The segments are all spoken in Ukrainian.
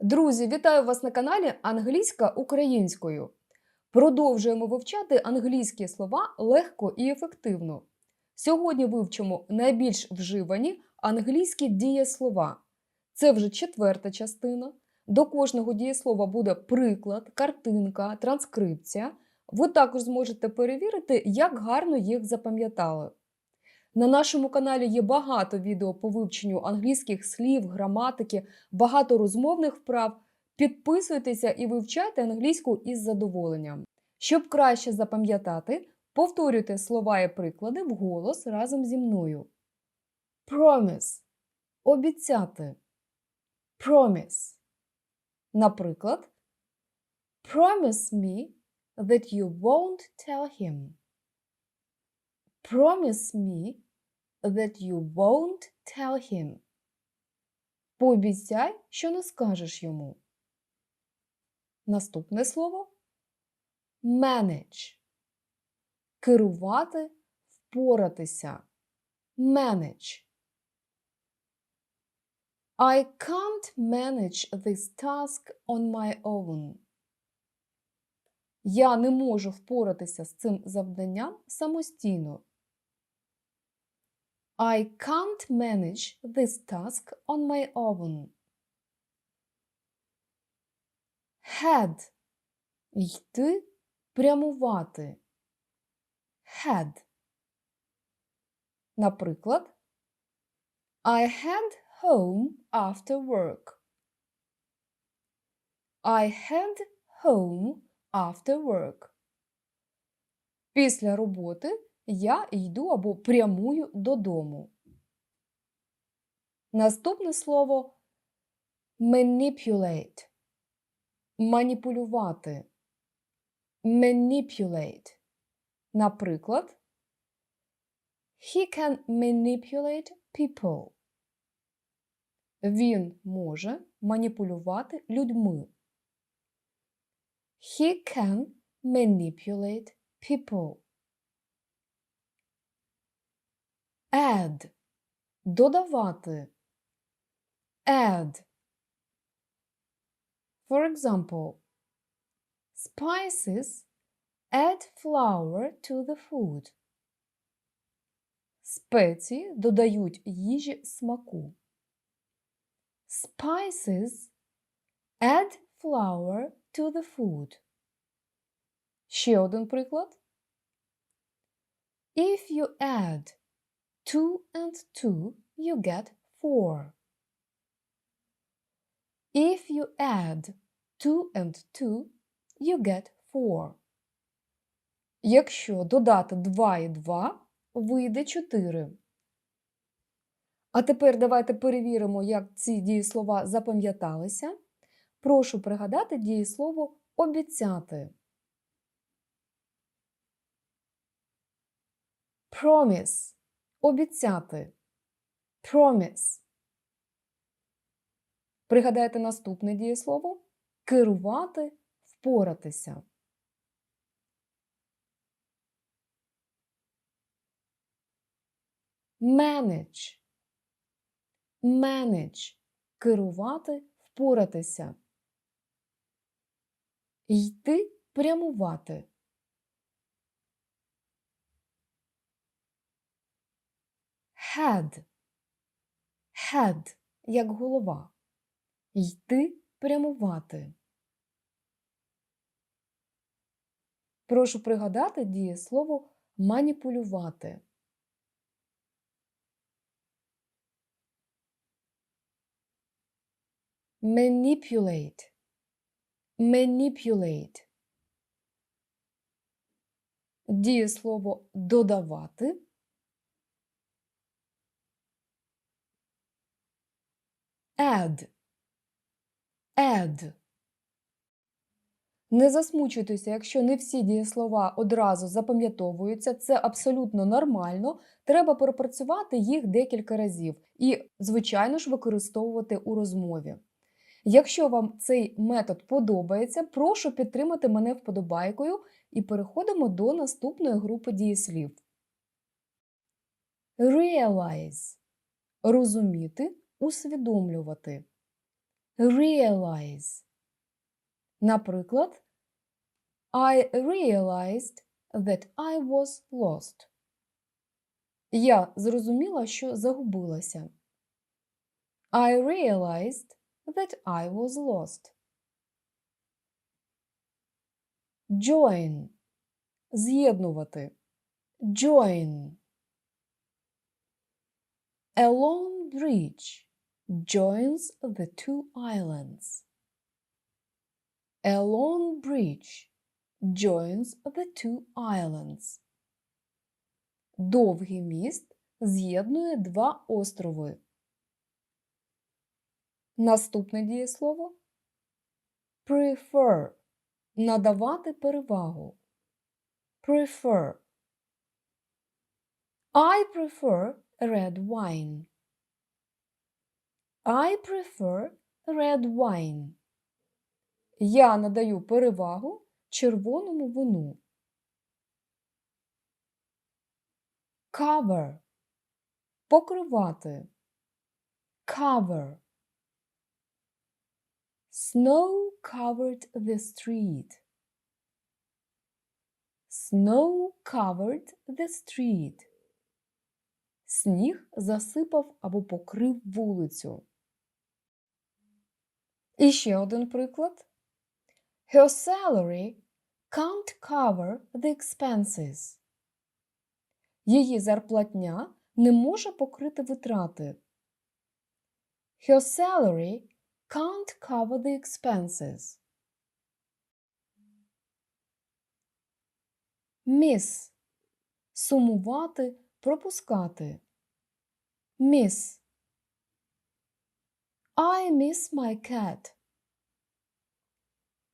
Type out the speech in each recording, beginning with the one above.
Друзі, вітаю вас на каналі Англійська українською. Продовжуємо вивчати англійські слова легко і ефективно. Сьогодні вивчимо найбільш вживані англійські дієслова. Це вже четверта частина. До кожного дієслова буде приклад, картинка, транскрипція. Ви також зможете перевірити, як гарно їх запам'ятали. На нашому каналі є багато відео по вивченню англійських слів, граматики, багато розмовних вправ. Підписуйтеся і вивчайте англійську із задоволенням. Щоб краще запам'ятати, повторюйте слова і приклади вголос разом зі мною. Promise – обіцяти. Promise. Наприклад, Promise me that you won't tell him. Promise me that you won't tell him. Пообіцяй, що не скажеш йому. Наступне слово manage. Керувати, впоратися. Manage. I can't manage this task on my own. Я не можу впоратися з цим завданням самостійно. I can't manage this task on my own. Head – йти, прямувати. Head. Наприклад, I head home after work. I head home after work. Після роботи я йду або прямую додому. Наступне слово manipulate. Маніпулювати. Manipulate. Наприклад, He can manipulate people. Він може маніпулювати людьми. He can manipulate people. Add – додавати. Add. For example, spices add flour to the food. Спеції додають їжі смаку. Spices add flour to the food. Ще один приклад. If you add two and two, you get four. If you add two and two, you get four. Якщо додати 2 і 2, вийде 4. А тепер давайте перевіримо, як ці дієслова запам'яталися. Прошу пригадати дієслово обіцяти. Promise обіцяти. Promise. Пригадайте наступне дієслово керувати, впоратися. Manage. Manage. Керувати, впоратися. Йти, прямувати. Head. Head, як голова. Йти, прямувати. Прошу пригадати дієслово маніпулювати. Manipulate. Manipulate. Дієслово додавати. Add. Add. Не засмучуйтеся, якщо не всі дієслова одразу запам'ятовуються, це абсолютно нормально. Треба пропрацювати їх декілька разів і, звичайно ж, використовувати у розмові. Якщо вам цей метод подобається, прошу підтримати мене вподобайкою і переходимо до наступної групи дієслів. Realize розуміти, усвідомлювати. realize. Наприклад, I realized that I was lost. Я зрозуміла, що загубилася. I realized that I was lost. Join. З'єднувати. Join. A long bridge joins the two islands. A long bridge joins the two islands. Довгий міст з'єднує два острови. Наступне дієслово prefer надавати перевагу. Prefer. I prefer red wine. I prefer red wine. Я надаю перевагу червоному вину. Cover. Покривати. Cover. Snow covered the street. Snow covered the street. Сніг засипав або покрив вулицю. І ще один приклад. Her salary can't cover the expenses. Її зарплатня не може покрити витрати. Her salary can't cover the expenses. Miss – сумувати, пропускати. Miss. I miss my cat.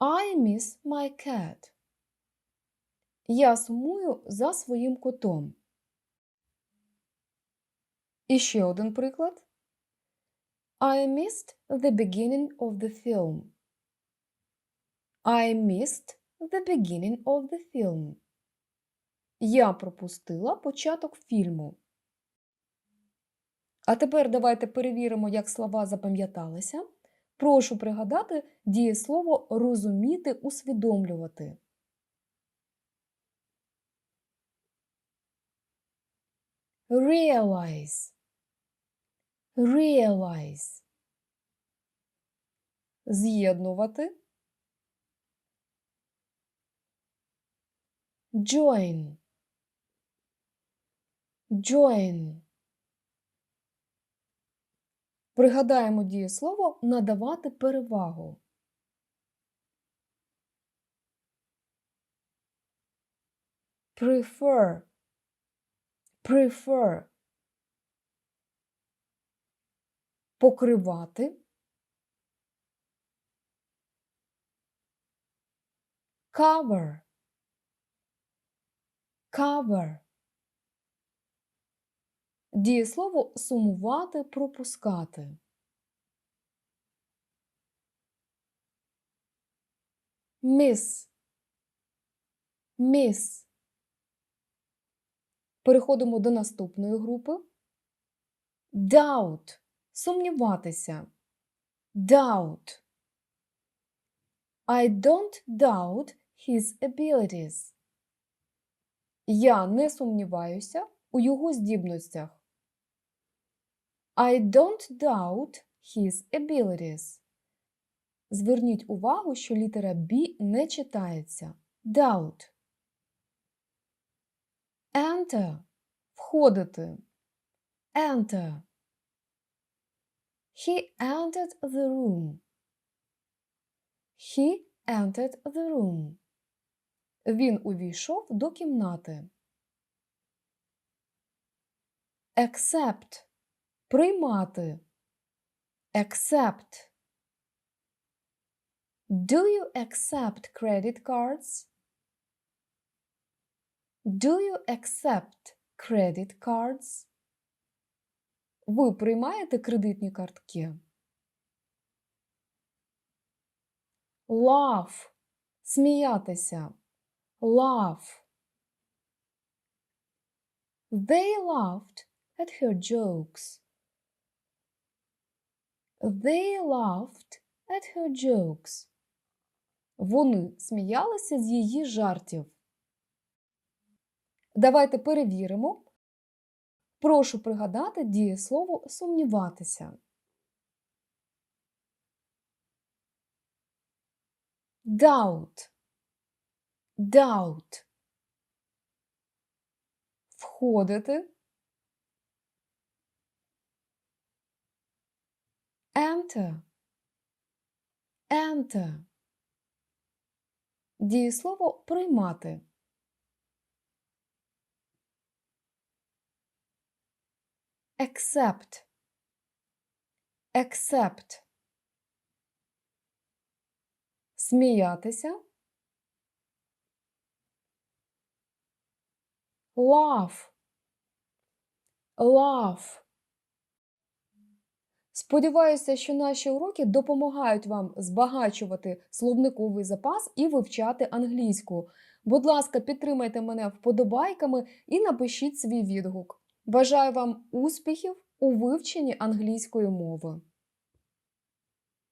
I miss my cat. Я сумую за своїм котом. І ще один приклад. I missed the beginning of the film. I missed the beginning of the film. Я пропустила початок фільму. А тепер давайте перевіримо, як слова запам'яталися. Прошу пригадати дієслово розуміти, усвідомлювати. Realize. Realize. З'єднувати. Join. Join. Пригадаємо дієслово надавати перевагу. Prefer. Prefer. Покривати. Cover. Cover. Дієслово сумувати, пропускати. Miss. Miss. Переходимо до наступної групи. Doubt. Сумніватися. Doubt. I don't doubt his abilities. Я не сумніваюся у його здібностях. I don't doubt his abilities. Зверніть увагу, що літера B не читається. Doubt. Enter. Входити. Enter. He entered the room. He entered the room. Він увійшов до кімнати. Accept. Приймати. Accept. Do you accept credit cards? Do you accept credit cards? Ви приймаєте кредитні картки? Laugh. Сміятися. Laugh. They laughed at her jokes. They laughed at her jokes. Вони сміялися з її жартів. Давайте перевіримо. Прошу пригадати дієслово сумніватися. Doubt. Doubt. Входити. Enter. Enter. Дієслово приймати. Accept. Accept. Сміятися. Laugh. Laugh. Сподіваюся, що наші уроки допомагають вам збагачувати словниковий запас і вивчати англійську. Будь ласка, підтримайте мене вподобайками і напишіть свій відгук. Бажаю вам успіхів у вивченні англійської мови.